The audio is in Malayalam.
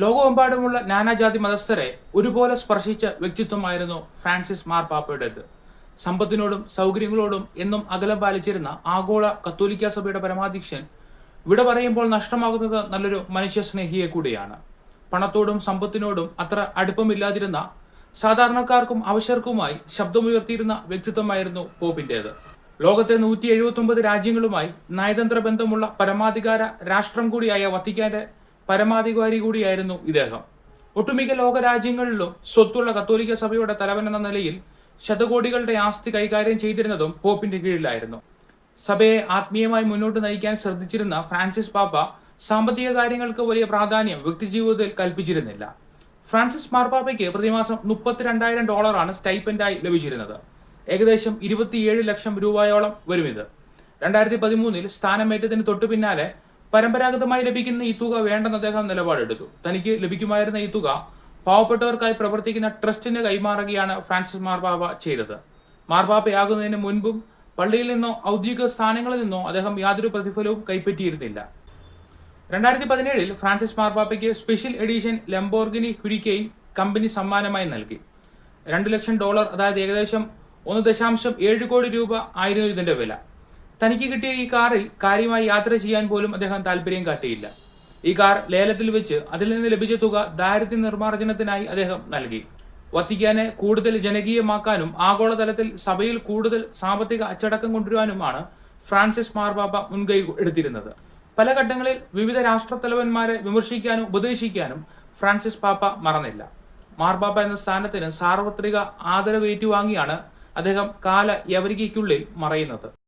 ലോകമെമ്പാടുമുള്ള നാനാജാതി മതസ്ഥരെ ഒരുപോലെ സ്പർശിച്ച വ്യക്തിത്വമായിരുന്നു ഫ്രാൻസിസ് മാർ മാർപ്പാപ്പയുടേത് സമ്പത്തിനോടും സൗകര്യങ്ങളോടും എന്നും അകലം പാലിച്ചിരുന്ന ആഗോള കത്തോലിക്ക സഭയുടെ പരമാധ്യക്ഷൻ വിട പറയുമ്പോൾ നഷ്ടമാകുന്നത് നല്ലൊരു മനുഷ്യസ്നേഹിയെ കൂടിയാണ്. പണത്തോടും സമ്പത്തിനോടും അത്ര അടുപ്പമില്ലാതിരുന്ന സാധാരണക്കാർക്കും അവശർക്കുമായി ശബ്ദമുയർത്തിയിരുന്ന വ്യക്തിത്വമായിരുന്നു പോപ്പിന്റേത്. ലോകത്തെ നൂറ്റി എഴുപത്തി ഒമ്പത് രാജ്യങ്ങളുമായി നയതന്ത്ര ബന്ധമുള്ള പരമാധികാര രാഷ്ട്രം കൂടിയായ വത്തിക്കാന്റെ പരമാധികാരി കൂടിയായിരുന്നു ഇദ്ദേഹം. ഒട്ടുമിക്ക ലോകരാജ്യങ്ങളിലും സ്വത്തുള്ള കത്തോലിക്ക സഭയുടെ തലവൻ എന്ന നിലയിൽ ശതകോടികളുടെ ആസ്തി കൈകാര്യം ചെയ്തിരുന്നതും പോപ്പിന്റെ കീഴിലായിരുന്നു. സഭയെ ആത്മീയമായി മുന്നോട്ട് നയിക്കാൻ ശ്രദ്ധിച്ചിരുന്ന ഫ്രാൻസിസ് പാപ്പ സാമ്പത്തിക കാര്യങ്ങൾക്ക് വലിയ പ്രാധാന്യം വ്യക്തിജീവിതത്തിൽ കൽപ്പിച്ചിരുന്നില്ല. ഫ്രാൻസിസ് മാർപ്പാപ്പയ്ക്ക് പ്രതിമാസം മുപ്പത്തിരണ്ടായിരം ഡോളറാണ് സ്റ്റൈപ്പൻഡായി ലഭിച്ചിരുന്നത്. ഏകദേശം ഇരുപത്തിയേഴ് ലക്ഷം രൂപയോളം വരും ഇത് രണ്ടായിരത്തി പതിമൂന്നിൽ സ്ഥാനമേറ്റതിന് തൊട്ടു പിന്നാലെ പരമ്പരാഗതമായി ലഭിക്കുന്ന ഈ തുക വേണ്ടെന്ന് അദ്ദേഹം നിലപാടെടുത്തു. തനിക്ക് ലഭിക്കുമായിരുന്ന ഈ തുക പാവപ്പെട്ടവർക്കായി പ്രവർത്തിക്കുന്ന ട്രസ്റ്റിന് കൈമാറുകയാണ് ഫ്രാൻസിസ് മാർബാബ ചെയ്തത്. മാർബാബയാകുന്നതിന് മുൻപും പള്ളിയിൽ നിന്നോ ഔദ്യോഗിക സ്ഥാനങ്ങളിൽ നിന്നോ അദ്ദേഹം യാതൊരു പ്രതിഫലവും കൈപ്പറ്റിയിരുന്നില്ല. രണ്ടായിരത്തി പതിനേഴിൽ Francis മാർപ്പാപ്പയ്ക്ക് special edition Lamborghini Huracan company സമ്മാനമായി നൽകി. രണ്ട് ലക്ഷം ഡോളർ അതായത് ഏകദേശം ഒന്ന് ദശാംശം ഏഴ് കോടി രൂപ ആയിരുന്നു ഇതിന്റെ വില. തനിക്ക് കിട്ടിയ ഈ കാറിൽ കാര്യമായി യാത്ര ചെയ്യാൻ പോലും അദ്ദേഹം താല്പര്യം കാട്ടിയില്ല. ഈ കാർ ലേലത്തിൽ വെച്ച് അതിൽ നിന്ന് ലഭിച്ച തുക ദാരിദ്ര്യ നിർമ്മാർജനത്തിനായി അദ്ദേഹം നൽകി. വത്തിക്കാനെ കൂടുതൽ ജനകീയമാക്കാനും ആഗോളതലത്തിൽ സഭയിൽ കൂടുതൽ സാമ്പത്തിക അച്ചടക്കം കൊണ്ടുവരുവാനുമാണ് ഫ്രാൻസിസ് മാർബാബ മുൻകൈ എടുത്തിരുന്നത്. പല ഘട്ടങ്ങളിൽ വിവിധ രാഷ്ട്രത്തലവന്മാരെ വിമർശിക്കാനും ഉപദേശിക്കാനും ഫ്രാൻസിസ് പാപ്പ മറന്നില്ല. മാർപാപ്പ എന്ന സ്ഥാനത്തിന് സാർവത്രിക ആദരവ് ഏറ്റുവാങ്ങിയാണ് അദ്ദേഹം കാല യവരികയ്ക്കുള്ളിൽ മറയുന്നത്.